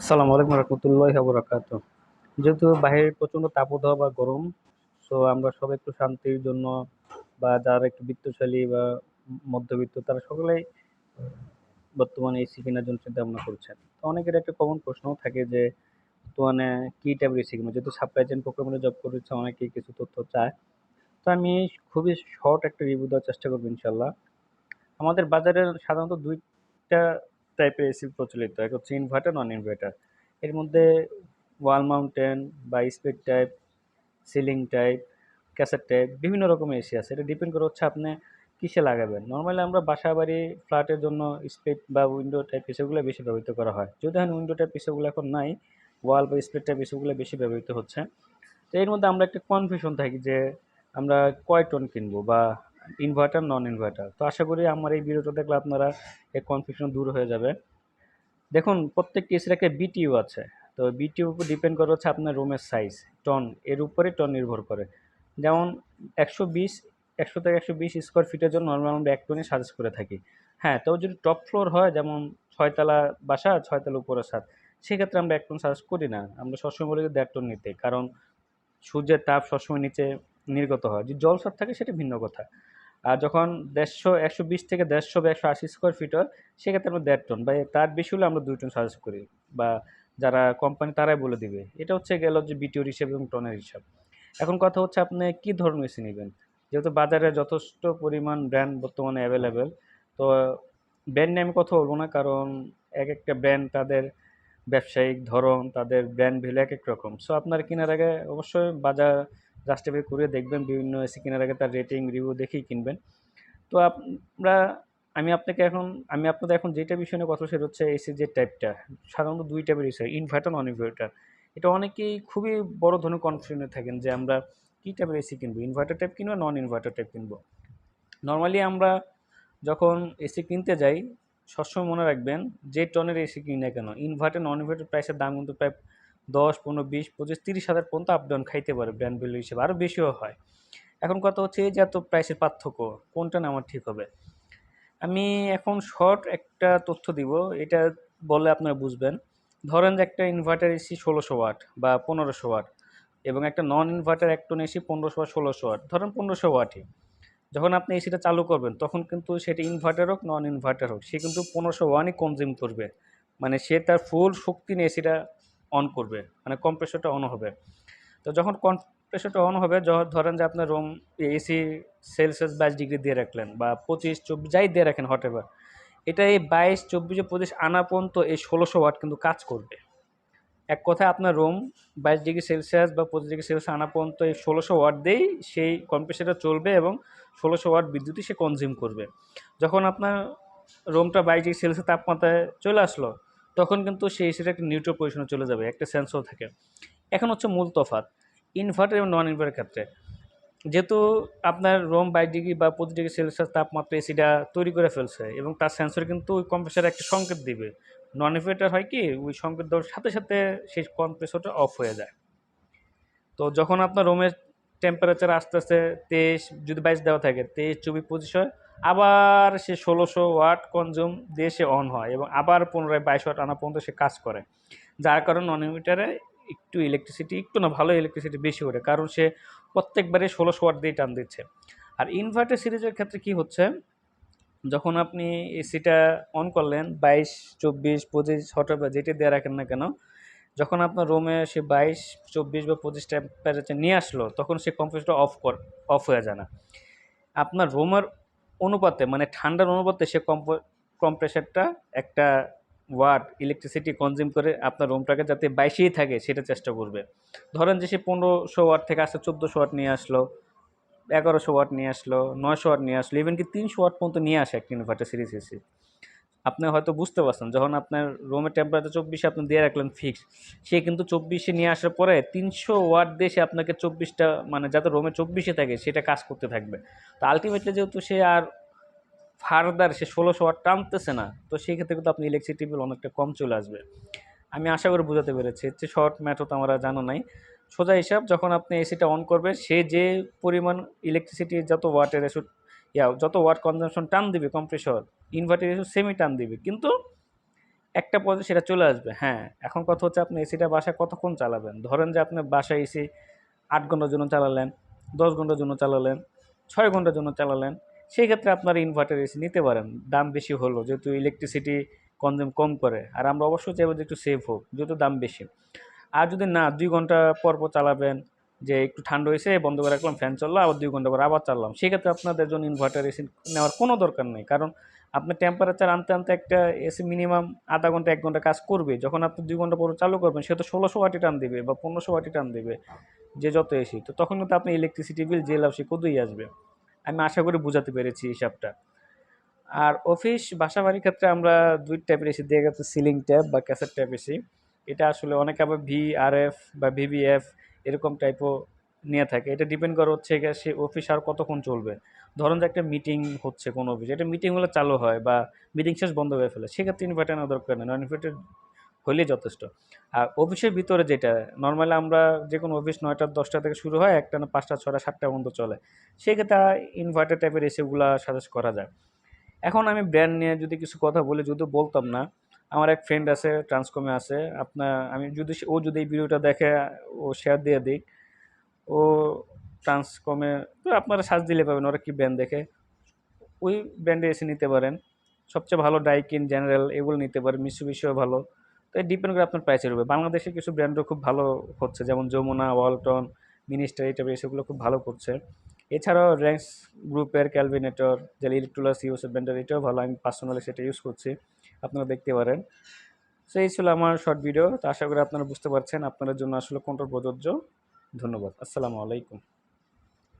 আসসালামু আলাইকুম রহমতুল্লাহ বরাকাত যেহেতু বাইরে প্রচণ্ড তাপদাহ বা গরম সো আমরা সবাই একটু শান্তির জন্য বা যারা একটু বিত্তশালী বা মধ্যবিত্ত, তারা সকলেই বর্তমানে এসি কেনার জন্য চিন্তা ভাবনা করছেন। তো অনেকের একটা কমন প্রশ্ন থাকে যে, বর্তমানে কী টাইপের এসি কিনবো যেহেতু সাপ্লাই চেইন প্রোগ্রামে জব করেছে অনেকেই কিছু তথ্য চায়। তো আমি খুবই শর্ট একটা রিভিউ দেওয়ার চেষ্টা করব ইনশাল্লাহ আমাদের বাজারে সাধারণত দুইটা টাইপের এসি প্রচলিত, এক হচ্ছে ইনভার্টার নন ইনভার্টার এর মধ্যে ওয়াল মাউন্টেন বা split type ceiling type cassette type বিভিন্ন রকমের এসি আছে। এটা ডিপেন্ড করে হচ্ছে আপনি কিসে লাগাবেন। নর্মালি আমরা বাসা বাড়ি ফ্ল্যাটের জন্য স্পিড বা উইন্ডো টাইপ এসিগুলো বেশি ব্যবহৃত করা হয়। যদি এখন উইন্ডো টাইপ এসিগুলো এখন নাই ওয়াল বা স্পিড টাইপ এসিগুলো বেশি ব্যবহৃত হচ্ছে। তো এর মধ্যে আমরা একটা কনফিউশন থাকি যে আমরা কয় টন কিনবো বা ইনভার্টার নন ইনভার্টার তো আশা করি আমার এই ভিডিওটা দেখলে আপনারা এই কনফিউশন দূর হয়ে যাবে। দেখুন প্রত্যেকটি এসির একটা বিটিইউ আছে। তো বিটিইউ উপর ডিপেন্ড করে হচ্ছে আপনার রুমের সাইজ টন এর উপরে টন নির্ভর করে। যেমন একশো বিশ, একশো থেকে একশো বিশ স্কোয়ার ফিটের জন্য নর্মাল আমরা এক টনই সাজেস্ট করে থাকি। হ্যাঁ তবে যদি টপ ফ্লোর হয়, যেমন ছয়তলা বাসা, ছয়তলা উপরে ছাদ, সেক্ষেত্রে আমরা এক টন সাজেস্ট করি না। আমরা সবসময় বলি যে দেড় টন নিতে, কারণ সূর্যের তাপ সবসময় নিচে নির্গত হয়। যদি জলসার থাকে, সেটা ভিন্ন কথা। আর যখন দেড়শো, একশো বিশ থেকে দেড়শো বা একশো আশি স্কোয়ার ফিট হয়, সেক্ষেত্রে আমরা দেড় টন বা তার বেশি হলে আমরা দুই টন সাজেস্ট করি বা যারা কোম্পানি তারাই বলে দিবে। এটা হচ্ছে গেল যে বিটিওর হিসাব এবং টনের হিসাব। এখন কথা হচ্ছে আপনি কী ধরনের এসি নেবেন? যেহেতু বাজারে যথেষ্ট পরিমাণ ব্র্যান্ড বর্তমানে অ্যাভেলেবেল তো ব্র্যান্ড নিয়ে আমি কথা বলব না, কারণ এক একটা ব্র্যান্ড তাদের ব্যবসায়িক ধরন, তাদের ব্র্যান্ড ভ্যালু এক এক রকম। সো আপনার কেনার আগে অবশ্যই বাজার জাস্টিফাই করে দেখবেন, বিভিন্ন এসি কেনার আগে তার রেটিং রিভিউ দেখেই কিনবেন। তো আমরা, আমি আপনাকে এখন, আমি আপনাদের এখন যেটা বিষয় নিয়ে কথা সেটা হচ্ছে এসি যে টাইপটা সাধারণত দুই টাইপের এসি হয় ইনভার্টার নন ইনভার্টার এটা অনেকেই খুবই বড় ধরনের কনফিউশনে থাকেন যে আমরা কী টাইপের এসি কিনবো ইনভার্টার টাইপ কিনবো নন ইনভার্টার টাইপ কিনবো? নর্মালি আমরা যখন এসি কিনতে যাই, সবসময় মনে রাখবেন যে টনের এসি কিনি না কেন। ইনভার্টার নন ইনভার্টার প্রাইসের দাম কিন্তু প্রায় দশ, পনেরো, বিশ, পঁচিশ, তিরিশ হাজার পর্যন্ত আপ ডাউন খাইতে পারে ব্র্যান্ড ভ্যালু হিসেবে। আরও বেশিও হয়। এখন কথা হচ্ছে যে এত প্রাইসের পার্থক্য, কোনটা নেওয়া ঠিক হবে? আমি এখন শর্ট একটা তথ্য দিব, এটা বলে আপনারা বুঝবেন। ধরেন যে একটা ইনভার্টার এসি ষোলোশো ওয়াট বা পনেরোশো ওয়াট এবং একটা নন ইনভার্টার এক টন এসি পনেরোশো বা ষোলোশো ওয়াট ধরেন পনেরোশো ওয়াটই যখন আপনি এসিটা চালু করবেন, তখন কিন্তু সেটা ইনভার্টার হোক নন ইনভার্টার হোক, সে কিন্তু পনেরোশো ওয়ানই কনজিউম করবে। মানে সে তার ফুল শক্তি নিয়ে এসিটা অন করবে মানে কম্প্রেসরটা অন হবে। তো যখন কম্প্রেসরটা অন হবে ধরেন যে আপনার রুম এসি সেলসিয়াস বাইশ ডিগ্রি দিয়ে রাখলেন বা পঁচিশ, চব্বিশ, যাই দিয়ে রাখেন হট এভার এটা এই বাইশ, চব্বিশে পঁচিশ আনা পর্যন্ত এই ষোলোশো ওয়াট কিন্তু কাজ করবে। এক কথায় আপনার রুম বাইশ ডিগ্রি সেলসিয়াস বা পঁচিশ ডিগ্রি সেলসিয়াস আনা পর্যন্ত এই ষোলোশো ওয়াট দিয়েই সেই কম্প্রেসারটা চলবে এবং ষোলোশো ওয়াট বিদ্যুৎই সে কনজিউম করবে। যখন আপনার রুমটা বাইশ ডিগ্রি সেলসিয়াস তাপমাত্রায় চলে আসলো তখন কিন্তু সেই এসিটা একটা নিউট্রাল পজিশনে চলে যাবে, একটা সেন্সর থাকে। এখন হচ্ছে মূল তফাত ইনভার্টার এবং নন ইনভার্টার ক্ষেত্রে। যেহেতু আপনার রোম বাইশ ডিগ্রি বা পঁচিশ ডিগ্রি সেলসিয়াস তাপমাত্রা এসিটা তৈরি করে ফেলছে এবং তার সেন্সর কিন্তু ওই কম্প্রেসারে একটা সংকেত দিবে। নন ইনভার্টার হয় কি, ওই সংকেত দেওয়ার সাথে সাথে সেই কম্প্রেসরটা অফ হয়ে যায়। তো যখন আপনার রুমের টেম্পারেচার আস্তে আস্তে তেইশ, যদি বাইশ দেওয়া থাকে, তেইশ চব্বিশ পঁচিশ হয় আবার সে ষোলোশো ওয়াট কনজিউম দিয়ে সে অন হয় এবং আবার পুনরায় বাইশ ওয়াট আনা পর্যন্ত সে কাজ করে। যার কারণে ইনভার্টারে একটু ইলেকট্রিসিটি একটু না ভালো ইলেকট্রিসিটি বেশি ওঠে কারণ সে প্রত্যেকবারে ষোলোশো ওয়াট দিয়ে টান দিচ্ছে। আর ইনভার্টার সিরিজের ক্ষেত্রে কি হচ্ছে? যখন আপনি এসিটা অন করলেন, বাইশ, চব্বিশ, পঁচিশ হঠাৎ যেটা দিয়ে রাখেন না কেন, যখন আপনার রুমে সে বাইশ, চব্বিশ বা পঁচিশ টেম্পারেচার নিয়ে আসলো, তখন সে কম্প্রেসরটা অফ কর অফ হয়ে যায় না। আপনার রুমের অনুপাতে মানে ঠান্ডার অনুপাতে সে কম্প, কম্প্রেসারটা একটা ওয়াট ইলেকট্রিসিটি কনজিউম করে আপনার রুমটাকে যাতে বাইশেই থাকে সেটা চেষ্টা করবে। ধরেন যে সে পনেরোশো ওয়াট থেকে আসতে চোদ্দোশো ওয়াট নিয়ে আসলো, এগারোশো ওয়াট নিয়ে আসলো, নয়শো ওয়াট নিয়ে আসলো ইভেন কি তিনশো ওয়াট পর্যন্ত নিয়ে আসে একটা ইনভার্টার সিরিজ এসে আপনি হয়তো বুঝতে পারছেন, যখন আপনার রুমের টেম্পারেচার চব্বিশে আপনি দিয়ে রাখলেন ফিক্স সে কিন্তু চব্বিশে নিয়ে আসার পরে তিনশো ওয়াট দিয়ে আপনাকে চব্বিশটা মানে যাতে রুমে চব্বিশে থাকে, সেটা কাজ করতে থাকবে। তো আলটিমেটলি যেহেতু সে আর ফার্দার সে ষোলোশো ওয়াট টানতেছে না, তো সেই ক্ষেত্রে কিন্তু আপনি ইলেকট্রিসিটি বিল অনেকটা কম চলে আসবে। আমি আশা করে বোঝাতে পেরেছি যে শর্ট ম্যাথড আমরা জানো নাই। সোজা হিসাব, যখন আপনি এসিটা অন করবে সে যে পরিমাণ ইলেকট্রিসিটি যত ওয়াটের এসে ইয়া, যত ওয়াট কনজামশন টান দিবে কম্প্রেসর ইনভার্টার এসে সেমি টান দিবে। কিন্তু একটা পর্যায়ে সেটা চলে আসবে। হ্যাঁ এখন কথা হচ্ছে আপনি এসিটা বাসায় কতক্ষণ চালাবেন? ধরেন যে আপনি বাসায় এসি আট ঘণ্টার জন্য চালালেন, দশ ঘণ্টার জন্য চালালেন, ছয় ঘণ্টার জন্য চালালেন, সেই ক্ষেত্রে আপনার ইনভার্টার এসি নিতে পারেন। দাম বেশি হলো, যেহেতু ইলেকট্রিসিটি কনজিউম কম করে। আর আমরা অবশ্যই চাইব যে একটু সেভ হোক, যেহেতু দাম বেশি। আর যদি না, দুই ঘণ্টা পর পর চালাবেন যে একটু ঠান্ডা হয়েছে, বন্ধ করে রাখলাম ফ্যান চলল, আবার দুই ঘণ্টা পর আবার চাললাম। সেক্ষেত্রে আপনাদের জন্য ইনভার্টার এসি নেওয়ার কোনো দরকার নেই। কারণ আপনার টেম্পারেচার আনতে আনতে একটা এসি মিনিমাম আধা ঘণ্টা, এক ঘণ্টা কাজ করবে। যখন আপনি দুই ঘণ্টা পর চালু করবেন সে তো ষোলোশো ওয়াটি টান দেবে বা পনেরোশো ওয়াটি টান দেবে যে যত এসি তো তখন কিন্তু আপনি ইলেকট্রিসিটি বিল যে লাভ, সে কতই আসবে। আমি আশা করি বোঝাতে পেরেছি হিসাবটা। আর অফিস বাসা বাড়ির ক্ষেত্রে আমরা দুই টাইপের এসি দিয়ে গেছে সিলিং ট্যাপ বা ক্যাসেট ট্যাপ এসি এটা আসলে অনেকে আবার ভি আর এফ বা ভিভিএফ এরকম টাইপও নিয়ে থাকে। এটা ডিপেন্ড করে হচ্ছে সে অফিস আর কতক্ষণ চলবে। ধরুন যে একটা মিটিং হচ্ছে কোনো অফিস এটা মিটিং হলে চালু হয় বা মিটিং শেষ বন্ধ হয়ে ফেলে, সেক্ষেত্রে ইনভার্টার নেওয়া দরকার নেই নন ইনভার্টার হলেই যথেষ্ট। আর অফিসের ভিতরে যেটা নর্মালি আমরা যে কোনো অফিস নয়টা, দশটা থেকে শুরু হয়, একটা না পাঁচটা ছটা সাতটা পর্যন্ত চলে। সেক্ষেত্রে ইনভার্টার টাইপের এসিগুলো সাজেস্ট করা যায়। এখন আমি ব্র্যান্ড নিয়ে যদি কিছু কথা বলি, যদিও বলতাম না আমার এক ফ্রেন্ড আছে ট্রান্সকমে আছে। আপনার, আমি যদি ও যদি এই ভিডিওটা দেখে, ও শেয়ার দিয়ে দিই ও ট্রান্সকমে তো আপনারা সার্চ দিলে পাবেন, ওরা কী ব্র্যান্ড দেখে। ওই ব্র্যান্ডে এসে নিতে পারেন। সবচেয়ে ভালো ডাইকিন জেনারেল এগুলো নিতে পারেন মিশু মিশুবিশিও ভালো। তো এই ডিপেন্ড করে আপনার প্রাইসের উপরে। বাংলাদেশে কিছু ব্র্যান্ডও খুব ভালো হচ্ছে, যেমন যমুনা ওয়ালটন মিনিস্টার এই টাইপের এসবগুলো খুব ভালো করছে। এছাড়াও র্যাঙ্কস গ্রুপের ক্যালভিনেটর যেটা ইলেকট্রোলাস ইউস ব্যান্ডার এটাও ভালো, আমি পার্সোনালি সেটা ইউজ করছি, আপনারা দেখতে পারেন। সো এই ছিল আমার শর্ট ভিডিও তো আশা করি আপনারা বুঝতে পারছেন আপনাদের জন্য আসলে কোনটা প্রযোজ্য। ধন্যবাদ, আসসালামু আলাইকুম।